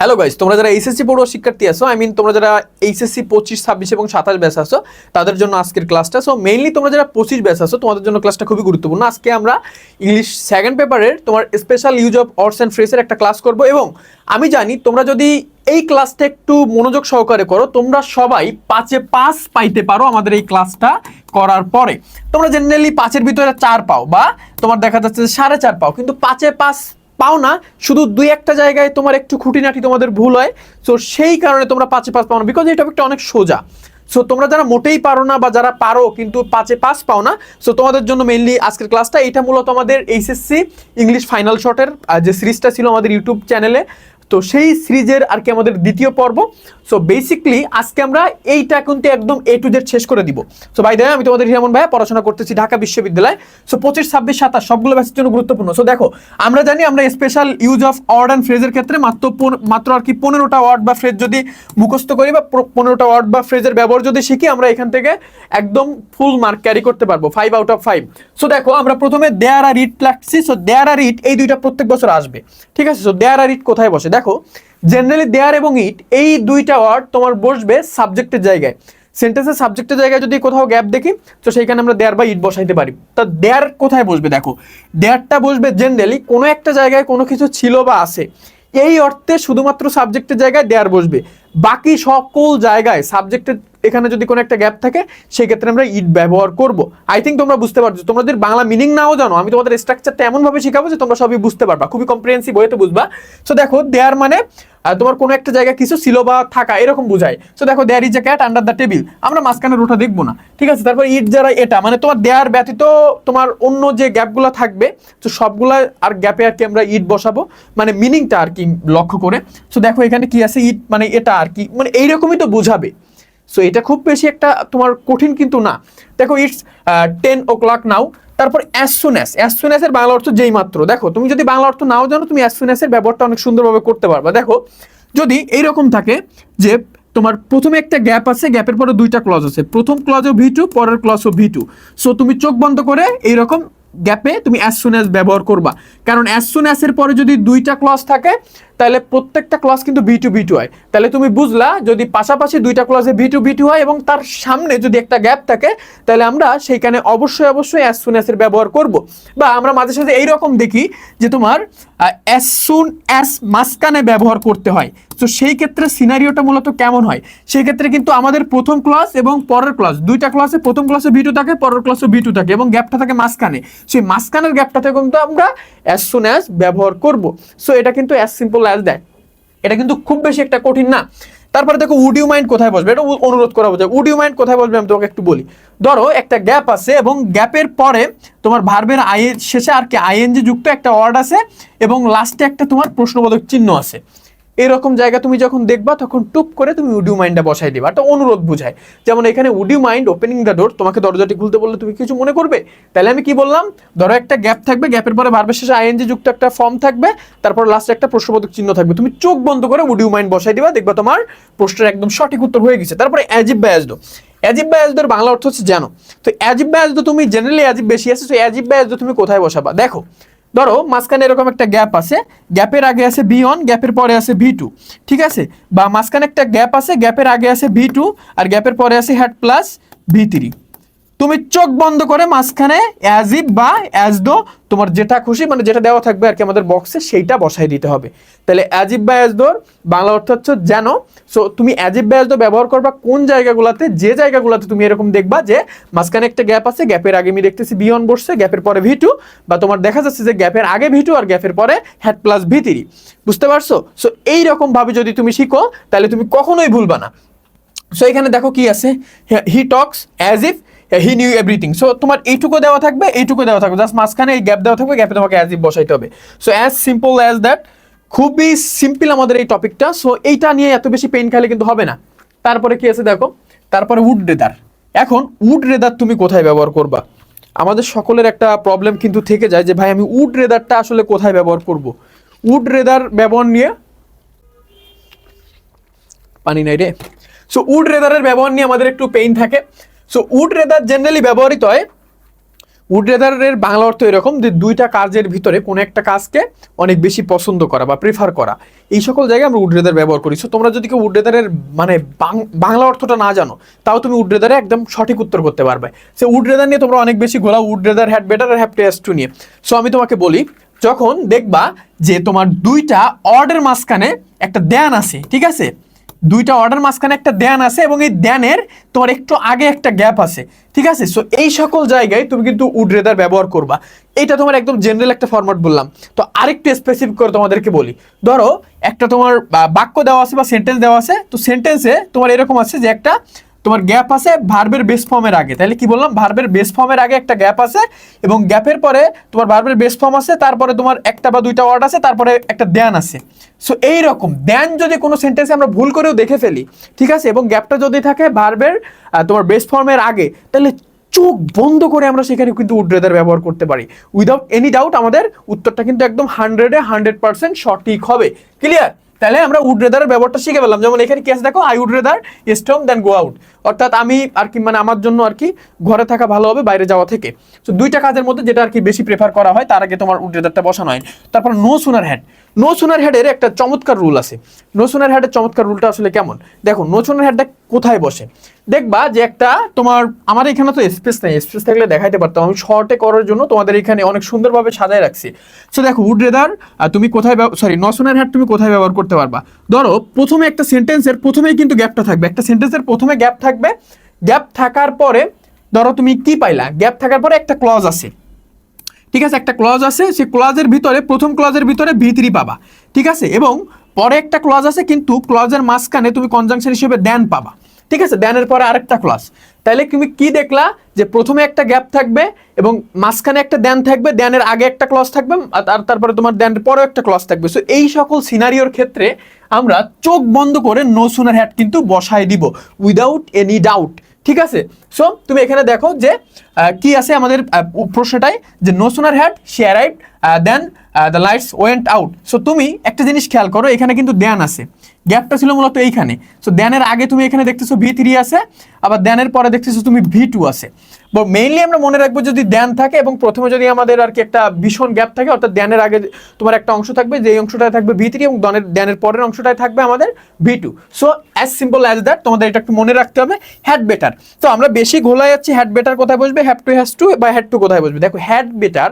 Hello guys তোমরা যারা HSC পড়ুয়া শিক্ষার্থী আছো আই মিন তোমরা যারা এইচএসসি পঁচিশ, ছাব্বিশ এবং সাতাশ ব্যাচ আছো, তাদের জন্য আজকের ক্লাসটা সো মেইনলি তোমরা যারা পঁচিশ ব্যাচ আছো, তোমাদের জন্য ক্লাসটা খুবই গুরুত্বপূর্ণ। আজকে আমরা ইংলিশ সেকেন্ড পেপারের তোমার special use of words and ফ্রেসের একটা ক্লাস করব এবং আমি জানি তোমরা যদি এই ক্লাসটা একটু মনোযোগ সহকারে করো, তোমরা সবাই পাঁচে পাস পাইতে পারো আমাদের এই ক্লাসটা করার পরে। তোমরা জেনারেলি পাঁচের ভিতরে চার পাও বা তোমার দেখা যাচ্ছে যে সাড়ে চার পাও, কিন্তু পাঁচে পাস পাও না, শুধু দুই একটা জায়গায় তোমার একটু খুঁটিনাটি তোমাদের ভুল হয়। সো সেই কারণে তোমরা পাঁচে পাঁচ পাও না বিকজ এই টপিকটা অনেক সোজা। সো তোমরা যারা মোটেই পারো না বা যারা পারো কিন্তু পাঁচে পাস পাও না সো তোমাদের জন্য মেনলি আজকের ক্লাসটা এটা মূলত আমাদের এইচএসসি ইংলিশ ফাইনাল শটের যে সিরিজটা ছিল আমাদের ইউটিউব চ্যানেলে তো সেই সিরিজের আর কি আমাদের দ্বিতীয় পর্ব। সো বেসিকলি আজকে আমরা এইটা কিন্তু একদম এ টু জেড শেষ করে দিব। সো ভাই বাই আমি তোমাদের হিরামন ভাইয়া পড়াশোনা করতেছি ঢাকা বিশ্ববিদ্যালয়। সো পঁচিশ, ছাব্বিশ, সাতাশ, সবগুলো ব্যাচের জন্য গুরুত্বপূর্ণ। সো দেখো, আমরা জানি আমরা special use of word and ফ্রেজের ক্ষেত্রে মাত্র মাত্র আর কি পনেরোটা ওয়ার্ড বা ফ্রেজ যদি মুখস্থ করি বা পনেরোটা ওয়ার্ড বা ফ্রেজের ব্যবহার যদি শিখি, আমরা এখান থেকে একদম ফুল মার্ক ক্যারি করতে পারব five out of five so দেখো, আমরা প্রথমে দেয়ার আর ইট লাগছি। সো দেয়ার আর ইট এই দুইটা প্রত্যেক বছর আসবে। ঠিক আছে? সো দেয়ার আর ইট কোথায় বসে? দেখো জেনারেলি দেয়ার এবং ইট এই দুইটা ওয়ার্ড তোমার বসবে সাবজেক্টের জায়গায়। সেন্টেন্সের সাবজেক্টের জায়গায় যদি কোথাও গ্যাপ দেখি, তো সেইখানে আমরা দেয়ার বা ইট বসাইতে পারি। তা দেয়ার কোথায় বসবে দেখো? দেয়ারটা বসবে জেনারেলি কোনো একটা জায়গায় কোনো কিছু ছিল বা আছে। এই অর্থে শুধুমাত্র সাবজেক্টের জায়গায় দেয়ার বসবে। বাকি সকল জায়গায় সাবজেক্টের এখানে যদি কোনো একটা গ্যাপ থাকে সেই ক্ষেত্রে আমরা ইট ব্যবহার করব। আই থিঙ্ক তোমরা বুঝতে পারছ তোমরা যদি বাংলা মিনিং নাও জানো। আমি তোমাদের স্ট্রাকচারটা এমনভাবে শেখাবো যে তোমরা সবই বুঝতে পারবা। খুবই কম্প্রিহেন্সিভ হয়ে তো বুঝবা। সো দেখো দেয়ার মানে তোমার কোনো একটা জায়গায় কিছু ছিল বা থাকা, এরকম বোঝায়। সো দেখো there is a cat under the table আমরা মাঝখানের ওটা দেখব না। ঠিক আছে, তারপর ইট যারা এটা মানে তোমার দেয়ার ব্যতীত তোমার অন্য যে গ্যাপগুলো থাকবে, তো সবগুলা আর গ্যাপে আর কি আমরা ইট বসাবো। মানে মিনিংটা আর কি লক্ষ্য করে। সো দেখো, এখানে কি আছে? ইট মানে এটা আর কি। মানে এইরকমই তো বোঝাবে। সো এটা খুব বেশি একটা তোমার কঠিন কিন্তু না। দেখো it's ten o'clock now তারপর as soon as as Bangla অর্থ যেই মাত্র। দেখো, তুমি যদি বাংলা অর্থ নাও জানো, তুমি অ্যাজ সুন ব্যবহারটা অনেক সুন্দরভাবে করতে পারবা। দেখো, যদি এইরকম থাকে যে তোমার প্রথমে একটা গ্যাপ আছে, গ্যাপের পরে দুইটা ক্লজ আছে। প্রথম ক্লজ ক্লজও ভি টু পরের ক্লজও ভি টু সো তুমি চোখ বন্ধ করে এইরকম গ্যাপে তুমি অ্যাজ সুন অ্যাজ ব্যবহার করবা। কারণ অ্যাজ সুন অ্যাজ পরে যদি দুইটা ক্লজ থাকে তাহলে প্রত্যেকটা ক্লাস কিন্তু ভি টু ভি টু হয়। তাহলে তুমি বুঝলা, যদি পাশাপাশি দুইটা ক্লাসে ভি টু ভি টু হয় এবং তার সামনে যদি একটা গ্যাপ থাকে, তাহলে আমরা সেইখানে অবশ্যই অবশ্যই অ্যাজ সুন অ্যাজ এর ব্যবহার করব। বা আমরা মাঝে সাথে এইরকম দেখি যে তোমার অ্যাজ সুন অ্যাজ মাঝখানে ব্যবহার করতে হয়। তো সেই ক্ষেত্রে সিনারিওটা মূলত কেমন হয়? সেই ক্ষেত্রে কিন্তু আমাদের প্রথম ক্লাস এবং পরের ক্লাস দুইটা ক্লাসে প্রথম ক্লাসে ভি টু থাকে, পরের ক্লাসে ভি টু থাকে এবং গ্যাপটা থাকে মাঝখানে। সেই মাঝখানের গ্যাপটা থেকে কিন্তু আমরা অ্যাজ সুন অ্যাজ ব্যবহার করব। সো এটা কিন্তু অ্যাজ সিম্পল অ্যাজ দেয়। এটা কিন্তু খুব বেশি একটা কঠিন না। তারপরে দেখো উড ইউ মাইন্ড কোথায় বসবে? এটা অনুরোধ করা বোঝায় উড ইউ মাইন্ড কোথায় বসবে? আমি তোমাকে একটু বলি। ধরো, একটা গ্যাপ আছে এবং গ্যাপের পরে তোমার ভার্বের আই শেষে আর কি আইএনজি যুক্ত একটা ওয়ার্ড আছে এবং লাস্টে একটা তোমার প্রশ্নবোধক চিহ্ন আছে। এরকম জায়গা তুমি যখন দেখবা, তখন টুপ করে তুমি উড ইউ মাইন্ডটা বসাই দিবা। একটা অনুরোধ বুঝায়। যেমন এখানে would you mind opening the door, তোমাকে দরজাটি খুলতে বললে তুমি কিছু মনে করবে? তাহলে আমি কি বললাম? ধরো একটা গ্যাপ থাকবে, গ্যাপের পরে ভার্বের শেষে আইএনজি যুক্ত একটা ফর্ম থাকবে, তারপর লাস্টে একটা প্রশ্নবোধক চিহ্ন থাকবে। তুমি চোখ বন্ধ করে উডিউ মাইন্ড বসাই দিবা, দেখবা তোমার প্রশ্নের একদম সঠিক উত্তর হয়ে গেছে। তারপরে অ্যাজিব বা অ্যাজদো অ্যাজিব বা অ্যাজদোর বাংলা অর্থ হচ্ছে জানো। তো অ্যাজিব বা অ্যাজদো তুমি জেনারেলি অ্যাজিব বেশি আছে তো অ্যাজিব বা অ্যাজদো তুমি কোথায় বসাবা? দেখো ধরো, মাঝখানে এরকম একটা গ্যাপ আছে, গ্যাপের আগে আছে ভি ওয়ান গ্যাপের পরে আছে ভি টু ঠিক আছে? বা মাঝখানে একটা গ্যাপ আছে, গ্যাপের আগে আছে ভি টু আর গ্যাপের পরে আছে হ্যাট প্লাস ভি থ্রি তুমি চোখ বন্ধ করে মাঝখানে অ্যাজ ইফ বা অ্যাজ দো তোমার যেটা খুশি মানে যেটা দেওয়া থাকবে আর কি আমাদের বক্সে সেইটা বসাই দিতে হবে। তাহলে অ্যাজ ইফ বা অ্যাজ দোর বাংলা অর্থ হচ্ছে যেন। সো তুমি অ্যাজ ইফ বা অ্যাজ দো ব্যবহার করবা কোন জায়গাগুলোতে, যে জায়গাগুলোতে তুমি এরকম দেখবা যে মাঝখানে একটা গ্যাপ আছে গ্যাপের আগে আমি দেখতেছি বি ওয়ান বসছে গ্যাপের পরে ভি টু বা তোমার দেখা যাচ্ছে যে গ্যাপের আগে ভি টু আর গ্যাপের পরে হ্যাড প্লাস ভি থ্রি বুঝতে পারছ? সো এইরকম ভাবে যদি তুমি শিখো, তাহলে তুমি কখনোই ভুলবা না। সো এখানে দেখো কি আছে? He talks as if he knew everything so তোমার এইটুকু দেওয়া থাকবে, এইটুকু দেওয়া থাকবে। জাস্ট মাঝখানে এই গ্যাপ দেওয়া থাকবে গ্যাপে তোমাকে অ্যাজ ইফ বসাইতে হবে। So as simple as that খুবই সিম্পল আমাদের এই টপিকটা সো এইটা নিয়ে এত বেশি পেন খাইলে কিন্তু হবে না। তারপরে কি আছে দেখো? তারপরে উড রেদার এখন উড রেদার তুমি কোথায় ব্যবহার করবা? আমাদের সকলের একটা প্রবলেম কিন্তু থেকে যায় যে, ভাই, আমি উড রেদারটা আসলে কোথায় ব্যবহার করব? উড রেদার ব্যবহার নিয়ে পানি নাই রে। সো উড রেদারের ব্যবহার নিয়ে আমাদের একটু পেইন থাকে। সো উড রেদার জেনারেলি ব্যবহৃত হয় উড রেদারের বাংলা অর্থ এরকম যে দুইটা কাজের ভিতরে কোনো একটা কাজকে অনেক বেশি পছন্দ করা বা প্রেফার করা। এই সকল জায়গায় আমরা উড রেদার ব্যবহার করি। সো তোমরা যদি কেউ উড রেদারের মানে বাংলা অর্থটা না জানো, তাও তুমি উড রেদারে একদম সঠিক উত্তর করতে পারবে। সে উড রেদার নিয়ে তোমরা অনেক বেশি গোলা would rather had better have to to নিয়ে। সো আমি তোমাকে বলি, যখন দেখবা যে তোমার দুইটা অর্ডের মাঝখানে একটা দেয়ান আছে, ঠিক আছে? দুইটা অর্ডার মাঝখানে একটা দ্যান আছে এবং এই দ্যানের তোমার একটু আগে একটা গ্যাপ আছে, ঠিক আছে? সো এই সকল জায়গায় তুমি কিন্তু উড রেদার ব্যবহার করবা। এটা তোমার একদম জেনারেল একটা ফরম্যাট বললাম। তো আরেকটু স্পেসিফিক করে তোমাদেরকে বলি। ধরো, একটা তোমার বাক্য দেওয়া আছে বা সেন্টেন্স দেওয়া আছে। তো সেন্টেন্সে তোমার এরকম আছে যে একটা তোমার গ্যাপ আছে ভার্বের বেস ফর্মের আগে। তাহলে কি বললাম? ভার্বের বেস ফর্মের আগে একটা গ্যাপ আছে এবং গ্যাপের পরে তোমার ভার্বের বেস ফর্ম আছে, তারপরে তোমার একটা বা দুইটা ওয়ার্ড আছে, তারপরে একটা দেয়ান আছে। সো এই রকম দেন যদি কোনো সেন্টেন্সে আমরা ভুল করেও দেখে ফেলি, ঠিক আছে? এবং গ্যাপটা যদি থাকে ভার্বের তোমার বেস ফর্মের আগে তাহলে চোখ বন্ধ করে আমরা সেখানে কিন্তু উড্রেদার ব্যবহার করতে পারি। উইদাউট এনি ডাউট আমাদের উত্তরটা কিন্তু একদম হান্ড্রেডে হান্ড্রেড পার্সেন্ট সঠিক হবে। ক্লিয়ার তাহলে আমরা উড রেদারের ব্যবহারটা শিখে পেলাম যেমন এখানে কি আছে দেখো I would rather strong than go out অর্থাৎ আমি আর কি মানে আমার জন্য আর কি ঘরে থাকা ভালো হবে, বাইরে যাওয়া থেকে। তো দুইটা কাজের মধ্যে যেটা আর কি বেশি প্রেফার করা হয়, তার আগে তোমার উড রেদারটা বসানো হয়। তারপর no sooner had no sooner হ্যাডের একটা চমৎকার রুল আছে। নো সুনার হ্যাডের চমৎকার রুলটা আসলে কেমন? দেখো নো সুনার হ্যাডটা কোথায় বসে? দেখবা যে একটা তোমার, আমার এখানে তো স্পেস নেই। স্পেস থাকলে দেখাইতে পারতাম। আমি শর্টে করার জন্য তোমাদের এখানে অনেক সুন্দরভাবে সাজায় রাখছি। সো দেখো উড রেদার তুমি কোথায় সরি নসনের হ্যাড তুমি কোথায় ব্যবহার করতে পারবা? ধরো, প্রথমে একটা সেন্টেন্সের প্রথমেই কিন্তু গ্যাপটা থাকবে। একটা সেন্টেন্সের প্রথমে গ্যাপ থাকবে গ্যাপ থাকার পরে, ধরো তুমি কি পাইলা? গ্যাপ থাকার পরে একটা ক্লজ আছে। ঠিক আছে, একটা ক্লজ আছে। সেই ক্লজের ভিতরে, প্রথম ক্লজের ভিতরে ভিতরি পাবা। ঠিক আছে? এবং পরে একটা ক্লজ আছে, কিন্তু ক্লজের মাঝখানে তুমি কনজাংশন হিসেবে দেন পাবা। ঠিক আছে? দেনের পরে আরেকটা ক্লজ তাহলে তুমি কি দেখলা? যে প্রথমে একটা গ্যাপ থাকবে এবং মাঝখানে একটা দেন থাকবে দেনের আগে একটা ক্লস থাকবে আর তার- তারপরে তোমার দেনের পরেও একটা ক্লস থাকবে। সো এই সকল সিনারিওর ক্ষেত্রে আমরা চোখ বন্ধ করে নো সুনার হ্যাট কিন্তু বসায় দিব উইদাউট এনি ডাউট ঠিক আছে? সো তুমি এখানে দেখো যে কি আছে আমাদের আহ, প্রশ্নটায়? যে no sooner had she arrive than the lights went out so তুমি একটা জিনিস খেয়াল করো, এখানে কিন্তু দেন আছে। গ্যাপটা ছিল মূলত এইখানে। সো দেনের আগে তুমি এখানে দেখতেছো ভি থ্রি আছে, আবার দেনের পরে দেখতেছো তুমি ভি টু আছে। মেইনলি আমরা মনে রাখব যদি দেন থাকে এবং প্রথমে যদি আমাদের আর কি একটা ভীষণ গ্যাপ থাকে, অর্থাৎ দেনের আগে তোমার একটা অংশ থাকবে যে অংশটায় থাকবে ভি থ্রি এবং দনের দেনের পরের অংশটায় থাকবে আমাদের V two so as simple as that তোমাদের এটা একটু মনে রাখতে হবে হ্যাড বেটার তো আমরা বেশি ঘোলা যাচ্ছি হ্যাড বেটার কোথায় বসবে? হ্যাড টু হ্যাজ টু বা হ্যাড টু কোথায় বসবে? দেখো হ্যাড বেটার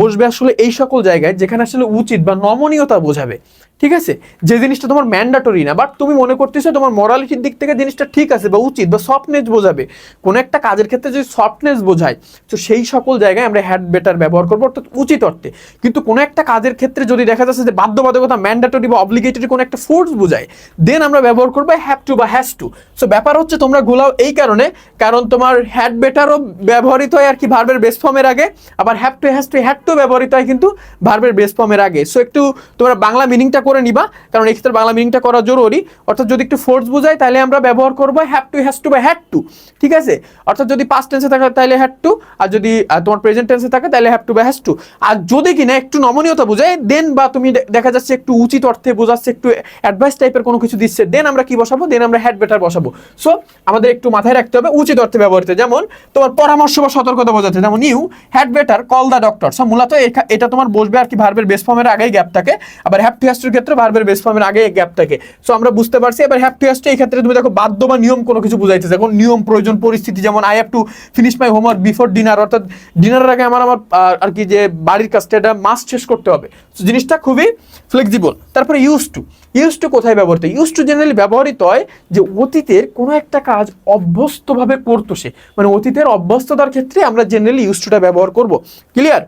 বসবে আসলে এই সকল জায়গায় যেখানে আসলে উচিত বা নমনীয়তা বোঝাবে। ঠিক আছে? যে জিনিসটা তোমার ম্যান্ডাটরি না বাট তুমি মনে করতেছো তোমার মরালিটির দিক থেকে জিনিসটা ঠিক আছে বা উচিত বা সফটনেস বোঝাবে। কোনো একটা কাজের ক্ষেত্রে যদি সফটনেস বোঝায়, তো সেই সকল জায়গায় আমরা হ্যাড বেটার ব্যবহার করব, অর্থাৎ উচিত অর্থে। কিন্তু কোনো একটা কাজের ক্ষেত্রে যদি দেখা যাচ্ছে যে বাধ্যবাধকতা ম্যান্ডাটরি বা অব্লিগেটরি কোনো একটা ফোর্স বোঝায় দেন আমরা ব্যবহার করব হ্যাভ টু বা হ্যাজ টু সো ব্যাপার হচ্ছে তোমরা গোলাও এই কারণে, কারণ তোমার হ্যাড বেটারও ব্যবহৃত হয় আর কি ভার্বের বেস ফর্মের আগে, আবার have to has to had to ব্যবহৃত হয় কিন্তু ভার্বের বেস ফর্মের আগে। সো একটু তোমরা বাংলা মিনিংটা করে নিবা, কারণ এক্ষেত্রে বাংলা মিনিংটা করা জরুরি। অর্থাৎ যদি একটু ফোর্স বোঝায় তাহলে আমরা ব্যবহার করব হ্যাভ টু হ্যাজ টু বা হ্যাড টু। ঠিক আছে? অর্থাৎ যদি পাস্ট টেন্সে থাকে, তাহলে হ্যাড টু। আর যদি তোমার প্রেজেন্ট টেন্সে থাকে, তাহলে হ্যাভ টু বা হ্যাজ টু। আর যদি কিনা একটু নমনীয়তা বোঝায় দেন বা তুমি দেখা যাচ্ছে একটু উচিত অর্থে বোঝাচ্ছে, একটু অ্যাডভাইস টাইপের কোনো কিছু দিচ্ছে দেন আমরা কি বসাবো? দেন আমরা হ্যাড বেটার বসাবো। সো আমাদের একটু মাথায় রাখতে হবে উচিত অর্থে ব্যবহৃত। যেমন, তোমার পরামর্শ বা সতর্কতা বোঝাচ্ছে যেমন you had better call the doctor so মূলত এটা তোমার বসবে আর কি ভার্বের বেস ফর্মের আগেই গ্যাপ থাকে। আবার হ্যাভ টু ক্ষেত্রে ভার্বের বেস ফর্মের আগে গ্যাপ থাকে। সো আমরা বুঝতে পারছি, এবার হ্যাভ টু এই ক্ষেত্রে তুমি দেখো বাধ্য বা নিয়ম কোনো কিছু বুঝাইতেছে। এখন নিয়ম, প্রয়োজন, পরিস্থিতি, যেমন I have to finish my homework before dinner অর্থাৎ ডিনারের আগে আমার আমার আর কি যে বাড়ির কাজটা, এটা মাস্ট শেষ করতে হবে। সো জিনিসটা খুবই ফ্লেক্সিবল তারপরে ইউজ টু ইউজ টু কোথায় ব্যবহৃত? ইউজ টু জেনারেলি ব্যবহৃত হয় যে অতীতের কোনো একটা কাজ অভ্যস্তভাবে করতো সে। মানে অতীতের অভ্যস্ততার ক্ষেত্রে আমরা জেনারেলি ইউজ টুটা ব্যবহার করব। ক্লিয়ার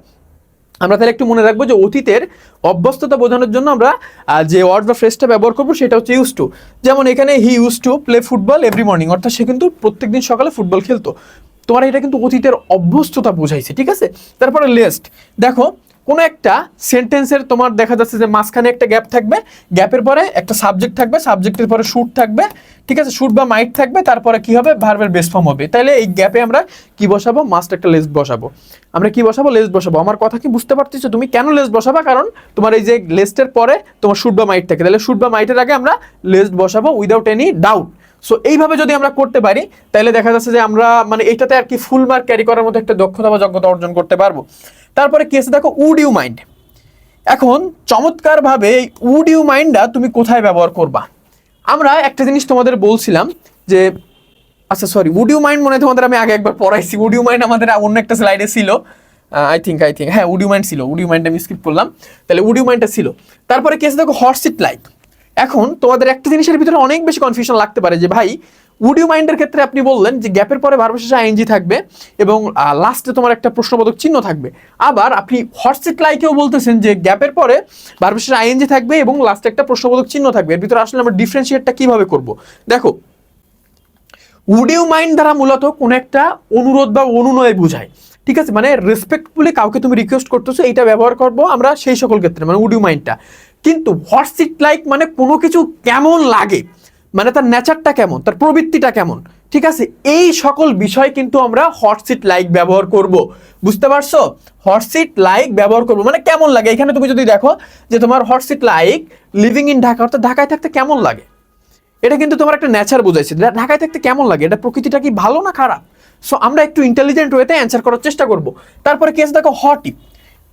আমরা তাহলে একটু মনে রাখব যে অতীতের অভ্যস্ততা বোঝানোর জন্য আমরা যে ওয়ার্ড বা ফ্রেজটা ব্যবহার করব সেটা হচ্ছে ইউজ টু যেমন এখানে he use to play football every morning অর্থাৎ সে কিন্তু প্রত্যেক দিন সকালে ফুটবল খেলতো। তোমার এটা কিন্তু অতীতের অভ্যস্ততা বোঝাইছে, ঠিক আছে? তারপরে লেস্ট দেখো কোনো একটা সেন্টেন্সের তোমার দেখা যাচ্ছে যে মাঝখানে একটা গ্যাপ থাকবে গ্যাপের পরে একটা সাবজেক্ট থাকবে সাবজেক্টের পরে শুট থাকবে, ঠিক আছে? শুট বা মাইট থাকবে, তারপরে কি হবে? ভার্বের বেস ফর্ম হবে। তাহলে এই গ্যাপে আমরা কি বসাবো? মাস্ট একটা লেস বসাবো। আমরা কি বসাবো? লেস বসাবো। আমার কথা কি বুঝতে পারতেছো? তুমি কেন লেস বসাবা? কারণ তোমার এই যে লেস্টের পরে তোমার শুট বা মাইট থাকে। তাহলে শুট বা মাইটের আগে আমরা লেস্ট বসাবো উইদাউট এনি ডাউট সো এইভাবে যদি আমরা করতে পারি, তাহলে দেখা যাচ্ছে যে আমরা মানে এটাতে আর কি ফুল মার্ক ক্যারি করার মতো একটা দক্ষতা বা যোগ্যতা অর্জন করতে পারব। তারপরে কেসে দেখো উড ইউ মাইন্ড এখন চমৎকারভাবে এই উড ইউ মাইন্ডটা তুমি কোথায় ব্যবহার করবা? আমরা একটা জিনিস তোমাদের বলছিলাম যে আচ্ছা সরি উড ইউ মাইন্ড মনে তোমাদের আমি আগে একবার পড়াইছি। উড ইউ মাইন্ড আমাদের অন্য একটা স্লাইডে ছিল। আই থিঙ্ক আই থিঙ্ক হ্যাঁ উড ইউ মাইন্ড ছিল। উড ইউ মাইন্ড আমি স্কিপ করলাম। তাহলে উড ইউ মাইন্ডটা ছিল। তারপরে কেসে দেখো হর্সিট লাইক এখন তোমাদের একটা জিনিসের ভিতরে অনেক বেশি কনফিউশন লাগতে পারে যে, ভাই উড ইউ মাইন্ডের ক্ষেত্রে আপনি বললেন যে গ্যাপের পরে ভার্বশেষে আইএনজি থাকবে এবং লাস্টে তোমার একটা প্রশ্নবোধক চিহ্ন থাকবে। আবার আপনি হর্সিট লাইকেও বলতেছেন যে গ্যাপের পরে ভার্বশেষে আইএনজি থাকবে এবং লাস্টে একটা প্রশ্নবোধক চিহ্ন থাকবে। এর ভিতরে আসলে আমরা ডিফারেন্সিয়েটটা কীভাবে করব? দেখো উড ইউ মাইন্ড দ্বারা মূলত কোনো একটা অনুরোধ বা অনুনয় বোঝায়। ঠিক আছে? মানে রেসপেক্টফুলি কাউকে তুমি রিকোয়েস্ট করতেছো, এইটা ব্যবহার করব আমরা সেই সকল ক্ষেত্রে মানে উড ইউ মাইন্ডটা কিন্তু হোয়াটস ইট লাইক মানে কোনো কিছু কেমন লাগে? মানে তার নেচারটা কেমন? তার প্রবৃত্তিটা কেমন? ঠিক আছে? এই সকল বিষয় কিন্তু আমরা হটসিট লাইক ব্যবহার করব। বুঝতে পারছ? হটসিট লাইক ব্যবহার করব। মানে কেমন লাগে? এখানে তুমি যদি দেখো যে তোমার what's it like living in Dhaka, অর্থাৎ ঢাকায় থাকতে কেমন লাগে? এটা কিন্তু তোমার একটা নেচার বোঝাইছে। ঢাকায় থাকতে কেমন লাগে? এটা প্রকৃতিটা কি ভালো না খারাপ? সো আমরা একটু ইন্টেলিজেন্ট ওয়েতে অ্যান্সার করার চেষ্টা করব। তারপরে কেস দেখো হটিপ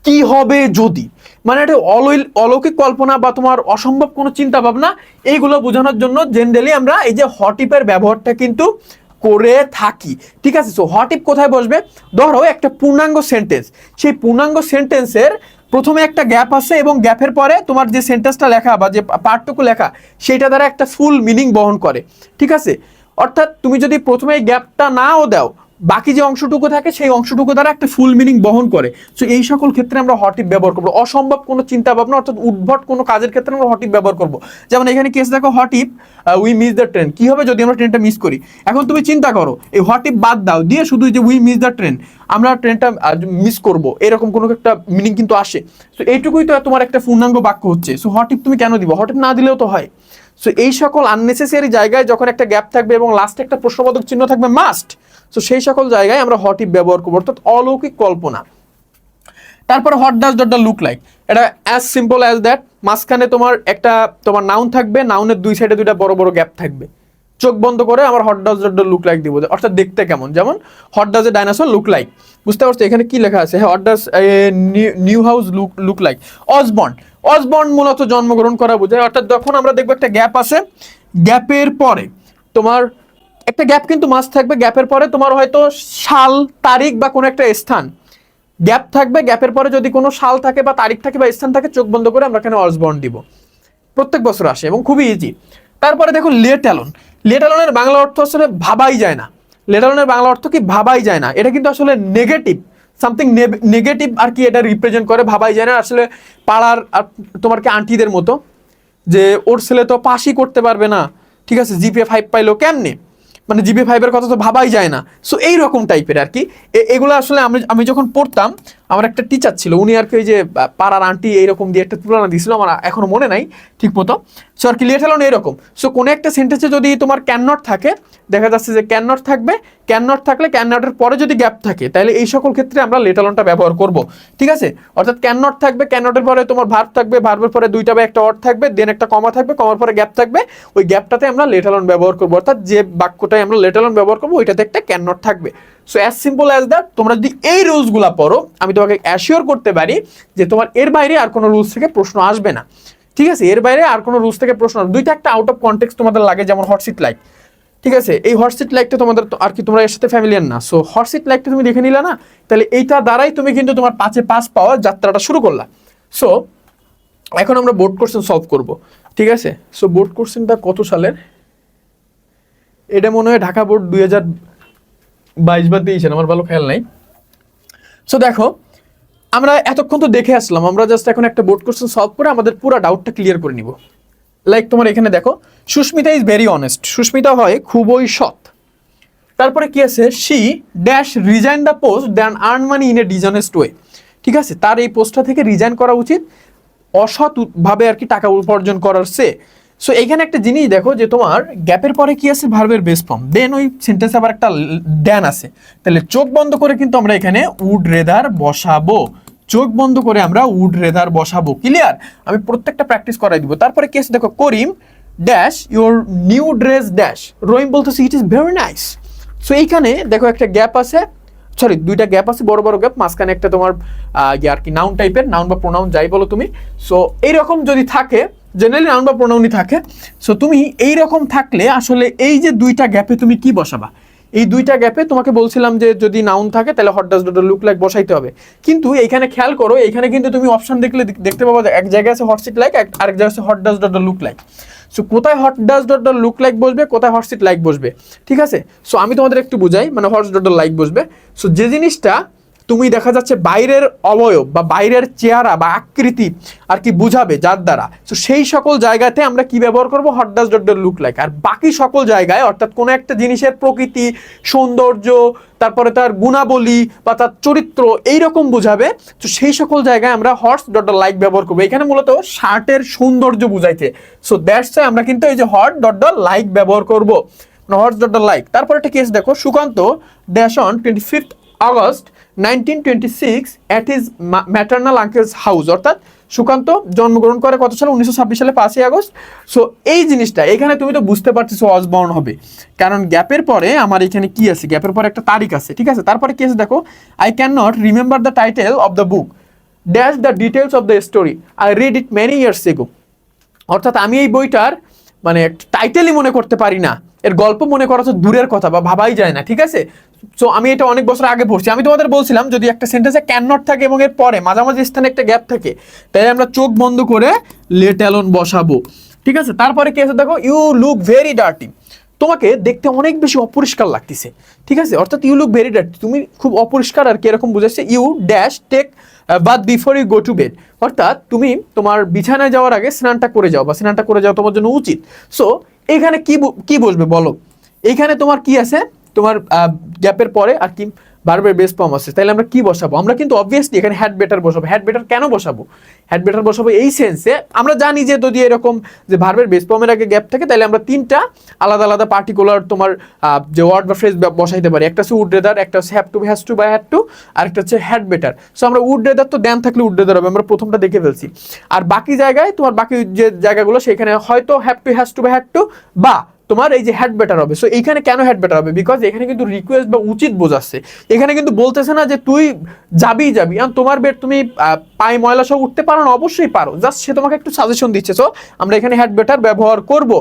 কি হবে যদি? মানে এটা অলৌল- অলৌকিক কল্পনা বা তোমার অসম্ভব কোনো চিন্তা ভাবনা এইগুলো বোঝানোর জন্য জেনারেলি আমরা এই যে হটিপের ব্যবহারটা কিন্তু করে থাকি। ঠিক আছে? সো হটিপ কোথায় বসবে? ধরো একটা পূর্ণাঙ্গ সেন্টেন্স সেই পূর্ণাঙ্গ সেন্টেন্সের প্রথমে একটা গ্যাপ আছে এবং গ্যাপের পরে তোমার যে সেন্টেন্সটা লেখা বা যে পার্টটুকু লেখা, সেইটা দ্বারা একটা ফুল মিনিং বহন করে। ঠিক আছে? অর্থাৎ তুমি যদি প্রথমে গ্যাপটা নাও দাও বাকি যে অংশটুকু থাকে, সেই অংশটুকু দ্বারা একটা ফুল মিনিং বহন করে। সো এই সকল ক্ষেত্রে আমরা হটিপ ব্যবহার করব। অসম্ভব কোনো চিন্তা ভাবনা অর্থাৎ উদ্ভট কোনো কাজের ক্ষেত্রে আমরা হটিপ ব্যবহার করব। যেমন এখানে কেস দেখো what if we miss the train কি হবে যদি আমরা ট্রেনটা মিস করি? এখন তুমি চিন্তা করো, এই হটিপ বাদ দাও, দিয়ে শুধু যে উই মিস দ্য ট্রেন আমরা ট্রেনটা মিস করব। এরকম কোনো একটা মিনিং কিন্তু আসে। তো এইটুকুই তো তোমার একটা পূর্ণাঙ্গ বাক্য হচ্ছে। সো হটিপ তুমি কেন দিব? হটিপ না দিলেও তো হয়। সো এই সকল আননেসেসারি জায়গায় যখন একটা গ্যাপ থাকবে এবং লাস্টে একটা প্রশ্নবোধক চিহ্ন থাকবে মাস্ট সো সেই সকল জায়গায় আমরা হট হটিপ ব্যবহার করব, অর্থাৎ অলৌকিক কল্পনা। তারপর হট ডাস ডট ডা লুক লাইক এটা অ্যাজ সিম্পল অ্যাজ দ্যাট মাঝখানে তোমার একটা, তোমার নাউন থাকবে নাউনের দুই সাইডে দুইটা বড় বড় গ্যাপ থাকবে। চোখ বন্ধ করে আমার হট ডট লুক লাইক দিব। অর্থাৎ দেখতে কেমন? যেমন what does a dinosaur look like বুঝতে পারছ? এখানে কি লেখা আছে? What does new house look look like অসবন্ড অসবন্ড মূলত জন্মগ্রহণ করা বোঝায়। অর্থাৎ যখন আমরা দেখব একটা গ্যাপ আছে গ্যাপের পরে তোমার, একটা গ্যাপ কিন্তু মাস থাকবে। গ্যাপের পরে তোমার হয়তো সাল, তারিখ বা কোনো একটা স্থান। গ্যাপ থাকবে গ্যাপের পরে যদি কোনো সাল থাকে বা তারিখ থাকে বা স্থান থাকে, চোখ বন্ধ করে আমরা এখানে অসবর্ন দিব। প্রত্যেক বছর আসে এবং খুবই ইজি তারপরে দেখো লেটালন লেটালনের বাংলা অর্থ আসলে ভাবাই যায় না। লেটালনের বাংলা অর্থ কি ভাবাই যায় না? এটা কিন্তু আসলে নেগেটিভ সামথিং নেগেটিভ আর কি এটা রিপ্রেজেন্ট করে, ভাবাই যায় না। আসলে পাড়ার তোমার কি আন্টিদের মতো যে ওর ছেলে তো পাসই করতে পারবে না। ঠিক আছে জিপিএ ফাইভ পাইলো কেমনে? মানে জিপি ফাইভের কথা তো ভাবাই যায় না। সো এই রকম টাইপের আর কি। এগুলো আসলে আমি আমি যখন পড়তাম আমার একটা টিচার ছিল, উনি আর কি ওই যে পাড়ার আন্টি এইরকম দিয়ে একটা তুলনা দিয়েছিল, আমার এখনও মনে নাই ঠিক মতো। সো আর কি লেটালন এরকম। সো কোনো একটা সেন্টেন্সে যদি তোমার ক্যান নট থাকে, দেখা যাচ্ছে যে ক্যান নট থাকবে ক্যান নট থাকলে ক্যান নটের পরে যদি গ্যাপ থাকে, তাহলে এই সকল ক্ষেত্রে আমরা লেটালনটা ব্যবহার করব। ঠিক আছে? অর্থাৎ ক্যান নট থাকবে ক্যান নটের পরে তোমার ভার্ব থাকবে ভার্বের পরে দুইটা বা একটা অর্ড থাকবে দেন একটা কমা থাকবে কমার পরে গ্যাপ থাকবে, ওই গ্যাপটাতে আমরা লেটালন ব্যবহার করব। অর্থাৎ যে বাক্যটায় আমরা লেটালন ব্যবহার করব, ওইটাতে একটা ক্যান নট থাকবে। So as simple as that তোমরা যদি এই রুলসগুলো পড়ো, আমি তোমাকে অ্যাসিওর করতে পারি যে তোমার এর বাইরে আর কোনো রুলস থেকে প্রশ্ন আসবে না। ঠিক আছে? এর বাইরে আর কোনো রুলস থেকে প্রশ্ন দুইটা একটা আউট অফ কন্টেক্স তোমাদের লাগে, যেমন হটসিট লাইক ঠিক আছে? এই হটসিট লাইকটা তোমাদের আর কি, তোমরা এর সাথে ফ্যামিলিয়ার না। সো হটসিট লাইকটা তুমি দেখে নিলে না? তাহলে এইটা দ্বারাই তুমি কিন্তু তোমার পাঁচে পাস পাওয়ার যাত্রাটা শুরু করলা। সো এখন আমরা বোর্ড কোশ্চেন সলভ করব। ঠিক আছে? সো বোর্ড কোশ্চেনটা কত সালের? এটা মনে হয় ঢাকা বোর্ড দুই হাজার বাইশ বা তেইশের আমার ভালো খেয়াল নাই। সো দেখো, আমরা এতক্ষণ তো দেখে আসলাম, আমরা জাস্ট এখন একটা বোর্ড কোশ্চেন সলভ করে আমাদের পুরো ডাউটটা ক্লিয়ার করে নিব। লাইক তোমার এখানে দেখো, Sushmita is very honest Sushmita হয় খুবই সৎ। তারপরে কি আছে? She dash resign the post than earn money in a dishonest way ঠিক আছে? তার এই পোস্টটা থেকে রিজাইন করা উচিত। অসৎভাবে আর কি টাকা উপার্জন করার সে সো এখানে একটা জিনিস দেখো যে তোমার গ্যাপের পরে কি আছে? ভার্বের বেস ফর্ম দেন ওই সেন্টেন্স আবার একটা ড্যান আছে। তাহলে চোখ বন্ধ করে কিন্তু আমরা এখানে উড রেদার বসাবো। চোখ বন্ধ করে আমরা উড রেদার বসাবো। ক্লিয়ার আমি প্রত্যেকটা প্র্যাকটিস করাই দিব। তারপরে কেস দেখো, Karim dash your new dress dash Rahim বলতেছে it is very nice so এইখানে দেখো একটা গ্যাপ আছে। সরি দুইটা গ্যাপ আছে, বড় বড় গ্যাপ মাঝখানে একটা তোমার আর কি নাউন টাইপের নাউন বা প্রোনাউন যাই বলো তুমি। সো এইরকম যদি থাকে জেনারেলি নাউন বা প্রোনাউনই থাকে। সো তুমি এইরকম থাকলে আসলে এই যে দুইটা গ্যাপে তুমি কি বসাবা? এই দুইটা গ্যাপে তোমাকে বলছিলাম যে যদি নাউন থাকে, তাহলে what does that look like বসাইতে হবে। কিন্তু এইখানে খেয়াল করো, এইখানে কিন্তু তুমি অপশন দেখলে দেখতে পাবো এক জায়গায় আছে হট সিট লাইক আরেক জায়গায় আছে what does that look like so কোথায় what does that look like বসবে, কোথায় হট সিট লাইক বসবে? ঠিক আছে? সো আমি তোমাদের একটু বুঝাই মানে হট ডট লাইক বসবে। সো যে জিনিসটা তুমি দেখা যাচ্ছে বাইরের অবয়ব বা বাইরের চেহারা বা আকৃতি আর কি বুঝাবে যার দ্বারা। তো সেই সকল জায়গাতে আমরা কি ব্যবহার করব? What does that look like আর বাকি সকল জায়গায়, অর্থাৎ কোনো একটা জিনিসের প্রকৃতি, সৌন্দর্য, তারপরে তার গুণাবলী বা তার চরিত্র এইরকম বুঝাবে। তো সেই সকল জায়গায় আমরা হর্স ডট লাইক ব্যবহার করব। এখানে মূলত শার্টের সৌন্দর্য বুঝাইছে সো দ্যাটস আমরা কিন্তু এই যে হট ডট লাইক ব্যবহার করব। হর্স ডট লাইক তারপর একটা কেস দেখো, Sukanta dash on twenty fifth August nineteen twenty six at his maternal uncle's house অর্থাৎ সুকান্ত জন্মগ্রহণ করে কত সালে? উনিশশো ছাব্বিশ সালে পাঁচই আগস্ট। সো এই জিনিসটা, এখানে তুমি তো বুঝতে পারতেছো অসবর্ন হবে। কারণ গ্যাপের পরে আমার এখানে কি আছে? গ্যাপের পরে একটা তারিখ আছে, ঠিক আছে? তারপরে কেস দেখো? I can not remember the title of the book dash the details of the story I read it many years ago অর্থাৎ আমি এই বইটার মানে টাইটেলই মনে করতে পারি না। এর গল্প মনে করা তো দূরের কথা বা ভাবাই যায় না, ঠিক আছে? সো আমি এটা অনেক বছর আগে পড়ছি। আমি তোমাদের বলছিলাম, যদি একটা সেন্টেন্সে ক্যান নট থাকে এবং এর পরে মাঝামাঝি স্থানে একটা গ্যাপ থাকে, তাই আমরা চোখ বন্ধ করে লেট অ্যালোন বসাবো। ঠিক আছে? তারপরে কি আছে দেখো? ইউ লুক ভেরি ডার্টি তোমাকে দেখতে অনেক বেশি অপরিষ্কার লাগতেছে। ঠিক আছে? অর্থাৎ ইউ লুক ভেরি ডার্টি তুমি খুব অপরিষ্কার আর কি এরকম বুঝাচ্ছে you dash take but before you go to bed অর্থাৎ তুমি তোমার বিছানায় যাওয়ার আগে স্নানটা করে যাও বা স্নানটা করে যাওয়া তোমার জন্য উচিত। সো এখানে কি কি বসবে বলো? এখানে তোমার কি আছে? তোমার গ্যাপের পরে আর কি বারবার বেস ফর্ম আছে তাহলে আমরা কি বসাবো? আমরা কিন্তু অবভিয়াসলি এখানে হ্যাড বেটার বসাবো। হ্যাড বেটার কেন বসাবো? হ্যাড বেটার বসাবো এই সেন্সে আমরা জানি যে যদি এরকম যে ভার্বের বেস ফর্মের আগে গ্যাপ থাকে তাহলে আমরা তিনটা আলাদা আলাদা পার্টিকুলার তোমার যে ওয়ার্ড বা ফ্রেজ বসাইতে পারি। একটা হচ্ছে উড রেদার একটা হচ্ছে হ্যাভ টু হ্যাজ টু বা হ্যাড টু আর একটা হচ্ছে হ্যাড বেটার সো আমরা উড রেদার তো দেন থাকলে উড রেদার হবে, আমরা প্রথমটা দেখে ফেলছি। আর বাকি জায়গায় তোমার বাকি যে জায়গাগুলো, সেখানে হয়তো হ্যাভ টু হ্যাজ টু বা হ্যাড টু বা তোমার এই যে হেড বেটার হবে। সো এইখানে কেন হেড বেটার হবে? বিকজ এখানে কিন্তু রিকোয়েস্ট বা উচিত বোঝাচ্ছে। এখানে কিন্তু বলতেছে না যে তুই যাবি যাবি। আর তোমার বেড তুমি পায়ে ময়লা সব উঠতে পারো না, অবশ্যই পারো। জাস্ট সে তোমাকে একটু সাজেশন দিচ্ছে। সো আমরা এখানে হেড বেটার ব্যবহার করব।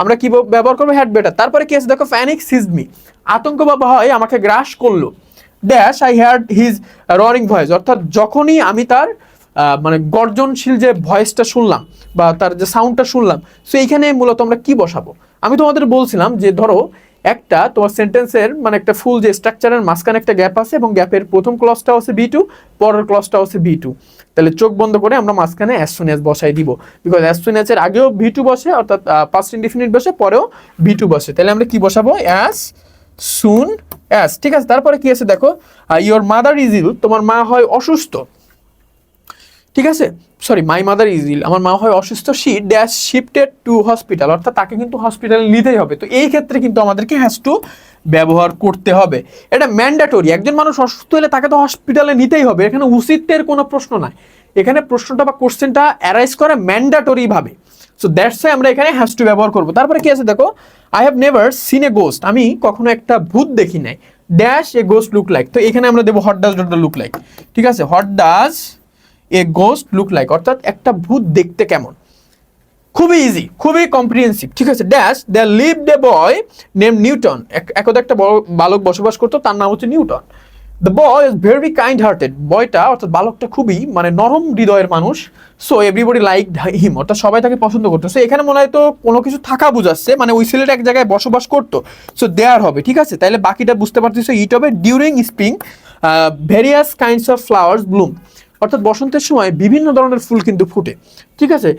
আমরা কি ব্যবহার করব? হেড বেটার তারপরে কেস দেখো ফ্যানিক সিজমি আতঙ্ক বা ভয় আমাকে গ্রাস করল। Dash I had his running voice অর্থাৎ যখনই আমি তার মানে গর্জনশীল যে ভয়েসটা শুনলাম বা তার যে সাউন্ডটা শুনলাম। সো এইখানে মূলত আমরা কি বসাবো? আমি তোমাদের বলছিলাম যে ধরো একটা তোমার সেন্টেন্সের মানে একটা ফুল যে স্ট্রাকচারের মাঝখানে একটা গ্যাপ আছে এবং গ্যাপের প্রথম ক্লসটা হচ্ছে বি টু পরের ক্লসটা হচ্ছে বি টু তাহলে চোখ বন্ধ করে আমরা মাঝখানে অ্যাজ সুন বসাই দিব। বিকজ অ্যাজ আগেও ভি টু বসে, অর্থাৎ পাস্ট ইনডিফিনিট বসে, পরেও ভি টু বসে। তাহলে আমরা কি বসাবো? অ্যাস সুন অ্যাস ঠিক আছে, তারপরে কি আছে দেখো? ইওর মাদার ইজ ইল তোমার মা হয় অসুস্থ। ঠিক আছে? Sorry my mother is ill আমার মা হয় অসুস্থ she dash shifted to hospital অর্থাৎ তাকে কিন্তু হসপিটালে নিতেই হবে। তো এই ক্ষেত্রে কিন্তু আমাদেরকে হ্যাজ টু ব্যবহার করতে হবে। এটা ম্যান্ডাটরি একজন মানুষ অসুস্থ হলে তাকে তো হসপিটালে নিতেই হবে। এখানে উচিতের কোনো প্রশ্ন নাই। এখানে প্রশ্নটা বা কোশ্চেনটা অ্যারাইজ করে ম্যান্ডাটরি ভাবে। সো দ্যাটস আমরা এখানে হ্যাজ টু ব্যবহার করব। তারপরে কি আছে দেখো? I have never seen a ghost আমি কখনো একটা ভূত দেখি নাই। Dash a ghost look like তো এখানে আমরা দেবো what does dot look like ঠিক আছে? What does a ghost look like অর্থাৎ একটা ভূত দেখতে কেমন? খুবই ইজি খুবই কম্প্রিহেন্সিভ ঠিক আছে? Dash the live the boy name Newton একদা একটা বালক বসবাস করতো, তার নাম হচ্ছে Newton. The boy is very kind hearted বয়টা, অর্থাৎ বালকটা খুবই মানে নরম হৃদয়ের মানুষ সো এভরিবডি লাইক হিম অর্থাৎ সবাই তাকে পছন্দ করতো। সো এখানে মনে হয় তো কোনো কিছু থাকা বুঝাচ্ছে মানে ওই ছেলেটা এক জায়গায় বসবাস করতো। সো দেয়ার হবে, ঠিক আছে? তাহলে বাকিটা বুঝতে পারতেছো ইট হবে during spring various kinds of flowers bloom অর্থাৎ বসন্তের সময় বিভিন্ন ধরনের ফুল কিন্তু ফুটে। ঠিক আছে?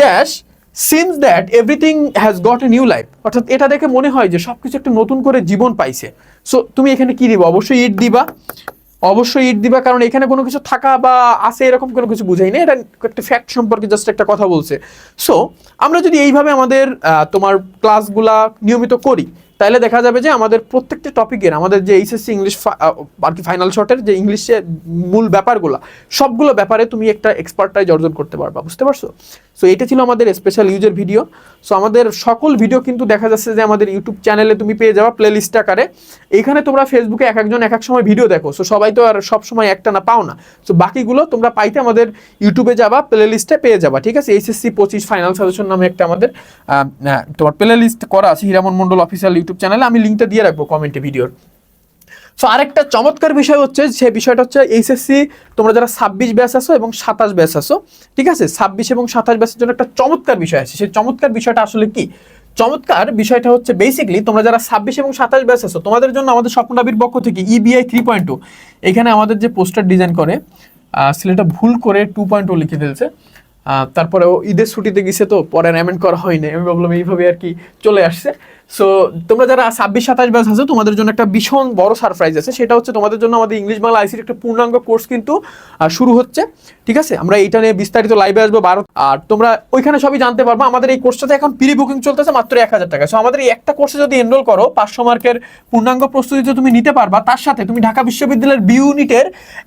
Dash seems that everything has got a new life অর্থাৎ এটা দেখে মনে হয় যে সব কিছু একটা নতুন করে জীবন পাইছে। সো তুমি এখানে কি দিবা? অবশ্যই ইট দিবা। অবশ্যই ইট দিবা, কারণ এখানে কোনো কিছু থাকা বা আছে এরকম কোনো কিছু বুঝাই না এটা একটা ফ্যাক্ট সম্পর্কে জাস্ট একটা কথা বলছে। সো আমরা যদি এইভাবে আমাদের তোমার ক্লাসগুলা নিয়মিত করি তাহলে দেখা যাবে যে আমাদের প্রত্যেকটা টপিকের আমাদের যে এইচএসসি ইংলিশ আর কি ফাইনাল শর্টের যে ইংলিশে মূল ব্যাপারগুলো, সবগুলো ব্যাপারে তুমি একটা এক্সপার্টাইজ অর্জন করতে পারবা, বুঝতে পারছ? সো এটা ছিল আমাদের স্পেশাল ইউজের ভিডিও সো আমাদের সকল ভিডিও কিন্তু দেখা যাচ্ছে যে আমাদের ইউটিউব চ্যানেলে তুমি পেয়ে যাবা প্লে লিস্ট আকারে। এইখানে তোমরা ফেসবুকে এক একজন এক এক সময় ভিডিও দেখো। সো সবাই তো আর সব সময় একটা না, পাও না। সো বাকিগুলো তোমরা পাইতে আমাদের ইউটিউবে যাবা প্লে লিস্টে পেয়ে যাবা, ঠিক আছে? এইচএসসি পঁচিশ ফাইনাল সাজেশন নামে একটা আমাদের তোমার প্লে লিস্ট করা আছে, হিরামন মন্ডল অফিসিয়াল ইউটিউব চ্যানেলে আমি লিঙ্কটা দিয়ে রাখব কমেন্টে ভিডিওর সো আরেকটা চমৎকার বিষয় হচ্ছে সে বিষয়টা হচ্ছে এইচএসসি তোমরা যারা ছাব্বিশ ব্যাচ আসো এবং সাতাশ ব্যাচ আসো ঠিক আছে? ছাব্বিশ এবং সাতাশ ব্যাচের জন্য একটা চমৎকার বিষয় আছে। সেই চমৎকার বিষয়টা আসলে কি? চমৎকার বিষয়টা হচ্ছে বেসিকলি তোমরা যারা ছাব্বিশ এবং সাতাশ ব্যাচ আসো তোমাদের জন্য আমাদের স্বপ্নদাবির পক্ষ থেকে ইবিআই থ্রি পয়েন্ট টু এখানে আমাদের যে পোস্টার ডিজাইন করে সিলেটা ভুল করে টু পয়েন্ট লিখে ফেলছে। তারপরে ঈদের ছুটিতে গেছে তো, পরে অ্যামেন্ড করা হয়নি। আমি ভাবলাম, এইভাবে আর কি চলে আসছে। সো তোমরা যারা ছাব্বিশ, সাতাশ ব্যাচ আছে, তোমাদের জন্য একটা ভীষণ বড় সারপ্রাইজ আছে। সেটা হচ্ছে তোমাদের জন্য আমাদের ইংলিশ বাংলা আইসির একটা পূর্ণাঙ্গ কোর্স কিন্তু শুরু হচ্ছে। ঠিক আছে? আমরা এইটা নিয়ে বিস্তারিত লাইভে আসব বারো আর তোমরা ওইখানে সবই জানতে পারবে। আমাদের এই কোর্সটাতে এখন প্রি বুকিং চলতেছে মাত্র এক হাজার টাকা। সো আমাদের এই একটা কোর্সে যদি এনরোল করো, পাঁচশো মার্কের পূর্ণাঙ্গ প্রস্তুতি তো তুমি নিতে পারবা, তার সাথে তুমি ঢাকা বিশ্ববিদ্যালয়ের বি ইউনিটের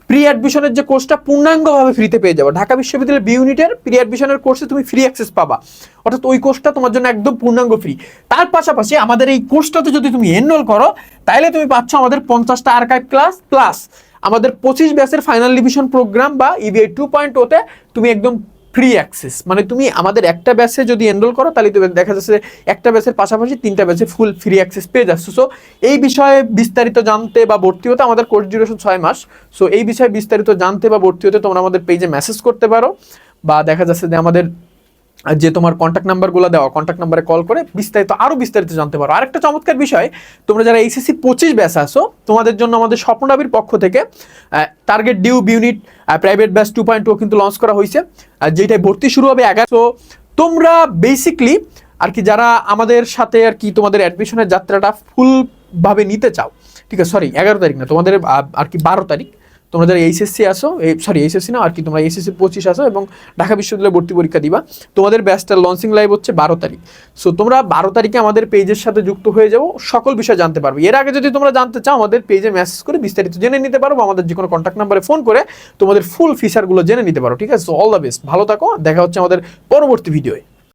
প্রি অ্যাডমিশনের যে কোর্সটা পূর্ণাঙ্গভাবে ফ্রিতে পেয়ে যাব। ঢাকা বিশ্ববিদ্যালয়ের বি ইউনিটের প্রি অ্যাডমিশনের কোর্সে তুমি ফ্রি অ্যাক্সেস পাবা। অর্থাৎ ওই কোর্সটা তোমার জন্য একদম পূর্ণাঙ্গ ফ্রি তার পাশাপাশি আমাদের এই কোর্সটাতে যদি তুমি এনরোল করো তাহলে তুমি পাচ্ছ আমাদের পঞ্চাশটা আর্কাইভ ক্লাস প্লাস আমাদের পঁচিশ ব্যাচের ফাইনাল ডিভিশন প্রোগ্রাম বা ইবিআই টু পয়েন্ট ওতে তুমি একদম ফ্রি অ্যাক্সেস মানে তুমি আমাদের একটা ব্যাচে যদি এনরোল করো, তাহলে তুমি দেখা যাচ্ছে একটা ব্যাচের পাশাপাশি তিনটা ব্যাচে ফুল ফ্রি অ্যাক্সেস পেয়ে যাচ্ছ। সো এই বিষয়ে বিস্তারিত জানতে বা ভর্তি হতে আমাদের কোর্স ডিউরেশন ছয় মাস। সো এই বিষয়ে বিস্তারিত জানতে বা ভর্তি হতে তোমরা আমাদের পেজে মেসেজ করতে পারো বা দেখা যাচ্ছে যে আমাদের যে তোমার কন্ট্যাক্ট নাম্বারগুলো দেওয়া কন্ট্যাক্ট নাম্বারে কল করে বিস্তারিত আরও বিস্তারিত জানতে পারো। আরেকটা চমৎকার বিষয়, তোমরা যারা এইচএসসি পঁচিশ ব্যাচ আসো তোমাদের জন্য আমাদের স্বপ্নদাবির পক্ষ থেকে target DU unit private batch two point কিন্তু লঞ্চ করা হয়েছে যেটাই ভর্তি শুরু হবে এগারো। তোমরা বেসিকলি আর কি যারা আমাদের সাথে আর কি তোমাদের অ্যাডমিশনের যাত্রাটা ফুলভাবে নিতে চাও, ঠিক আছে সরি এগারো তারিখ না, তোমাদের আর কি বারো তারিখ তোমরা যারা এইচএসসি আসো সরি এইচএসসি না, আর কি তোমরা এইচএসসি পঁচিশ আসো এবং ঢাকা বিশ্ববিদ্যালয়ে ভর্তি পরীক্ষা দিবা, তোমাদের ব্যাচটার লঞ্চিং লাইভ হচ্ছে বারো তারিখ। সো তোমরা বারো তারিখে আমাদের পেজের সাথে যুক্ত হয়ে যাব সকল বিষয় জানতে পারবে। এর আগে যদি তোমরা জানতে চাও, আমাদের পেজে মেসেজ করে বিস্তারিত জেনে নিতে পারো আমাদের যে কোনো কন্ট্যাক্ট নাম্বারে ফোন করে, তোমাদের ফুল ফিচারগুলো জেনে নিতে পারো, ঠিক আছে? অল দ্য বেস্ট ভালো থাকো, দেখা হচ্ছে আমাদের পরবর্তী ভিডিওয়ে